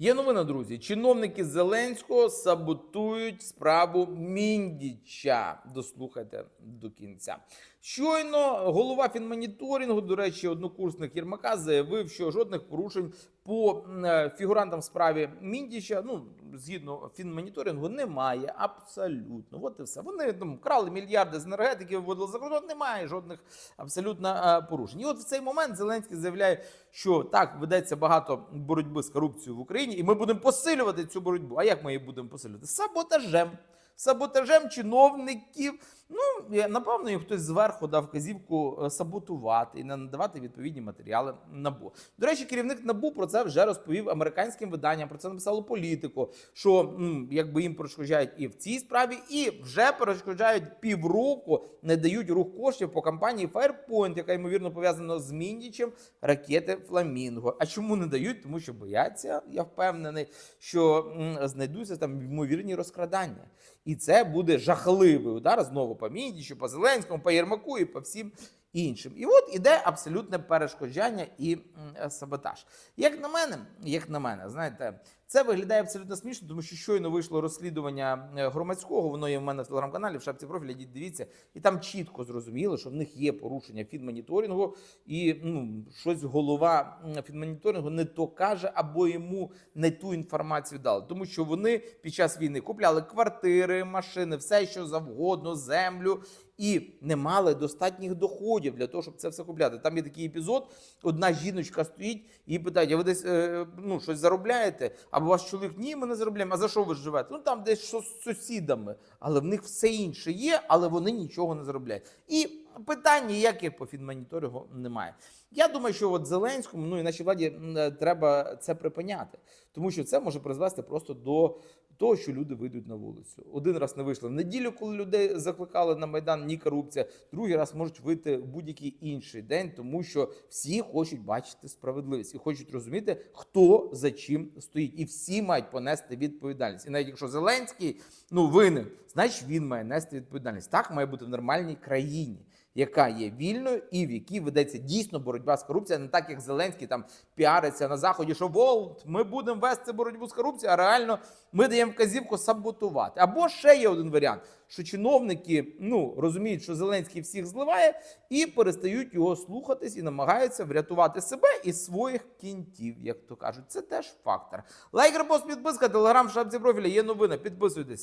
Є новина, друзі. Чиновники Зеленського саботують справу Міндіча. Дослухайте до кінця. Щойно голова фінмоніторингу, до речі, однокурсник Єрмака, заявив, що жодних порушень по е, фігурантам справі Міндіча, ну згідно фінмоніторингу, немає. Абсолютно. От і все. Вони там крали мільярди з енергетики, виводили за кордон. Немає жодних абсолютно е, порушень. І от в цей момент Зеленський заявляє, що так ведеться багато боротьби з корупцією в Україні, і ми будемо посилювати цю боротьбу. А як ми її будемо посилювати? Саботажем. Саботажем чиновників. Ну, напевно, їм хтось зверху дав вказівку е, саботувати і не надавати відповідні матеріали НАБУ. До речі, керівник НАБУ про це вже розповів американським виданням. Про це написало політику. Що якби їм перешкоджають і в цій справі, і вже перешкоджають півроку, не дають рух коштів по компанії Firepoint, яка ймовірно пов'язана з Міндічем ракети Фламінго. А чому не дають? Тому що бояться, я впевнений, що знайдуться там ймовірні розкрадання. І це буде жахливий удар знову по Міндічу, по Зеленському, по Єрмаку і по всім іншим. І от іде абсолютне перешкоджання і саботаж. Як на мене, як на мене, знаєте, це виглядає абсолютно смішно, тому що щойно вийшло розслідування е, громадського. Воно є в мене в телеграм-каналі, в шапці профіля. Дивіться, і там чітко зрозуміло, що в них є порушення фінмоніторингу, і ну щось голова м, фінмоніторингу не то каже, або йому не ту інформацію дали. Тому що вони під час війни купляли квартири, машини, все що завгодно, землю. І не мали достатніх доходів для того, щоб це все купляти. Там є такий епізод: одна жіночка стоїть і питає: а ви десь е, ну, щось заробляєте? Або ваш чоловік ні, ми не заробляємо. А за що ви живете? Ну там десь що з сусідами, але в них все інше є, але вони нічого не заробляють. І питань ніяких по фінмоніторингу немає. Я думаю, що от Зеленському, ну і нашій владі е, треба це припиняти, тому що це може призвести просто до того, що люди вийдуть на вулицю. Один раз не вийшли в неділю, коли людей закликали на майдан ні корупція. Другий раз можуть вийти в будь-який інший день, тому що всі хочуть бачити справедливість і хочуть розуміти, хто за чим стоїть, і всі мають понести відповідальність. І навіть якщо Зеленський ну винен, значить він має нести відповідальність. Так має бути в нормальній країні. Яка є вільною і в якій ведеться дійсно боротьба з корупцією, не так як Зеленський там піариться на заході, що волт, ми будемо вести боротьбу з корупцією, а реально ми даємо вказівку саботувати. Або ще є один варіант, що чиновники ну розуміють, що Зеленський всіх зливає, і перестають його слухатись і намагаються врятувати себе і своїх кінтів, як то кажуть. Це теж фактор. Лайк, репост, підписка, телеграм, шапці профіля. Є новини. Підписуйтесь.